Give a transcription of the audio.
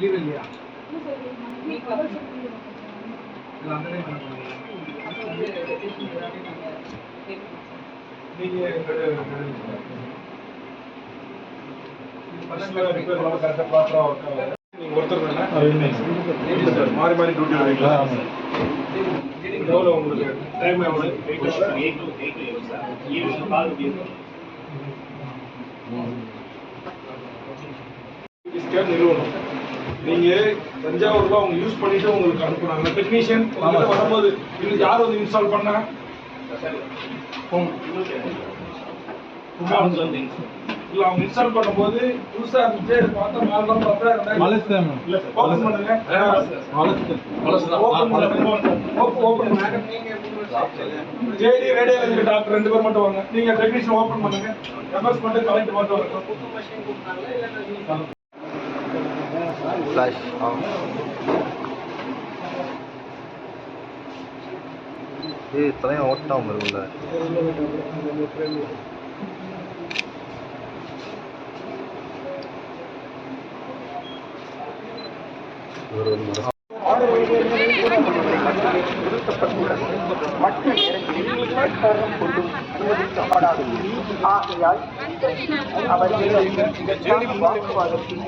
Leave இல்லையா? நீங்க ஒருத்தர் தானே மாறி மாறி டியூட்டி வரீங்களா எவ்வளோ உங்களுக்கு டைம் எவ்வளோ ஸ்கேன் நிறுவனம் நீங்க தஞ்சாவூர்ல அவங்க யூஸ் பண்ணிட்டு உங்களுக்கு அனுப்புனாங்க டெக்னீஷியன் வரும்போது இது யார் வந்து இன்ஸ்டால் பண்ணா? இல்ல அவங்க இன்ஸ்டால் பண்ணும்போது புதுசா இருந்துச்சு பார்த்தா நார்மலா பார்த்தா ரெண்டாயிரம் இல்ல ஓபன் பண்ணுங்க. ஓபன் பண்ணுங்க. பண்ணுங்க. ஜேடி ரேடியாலஜி டாக்டர் ரெண்டு பேர் மட்டும் வாங்க. நீங்க டெக்னீஷியன் ஓபன் பண்ணுங்க. எம்எஸ் மட்டும் கலெக்ட் மட்டும் ஃப்ளாஷ் ஆஃப் ஏய் தலையை ஓட்டாம இருக்குல்ல மற்ற அனுமதிக்கப்படாது ஆகையால் அவர்கள் வாக்குவாதத்தில்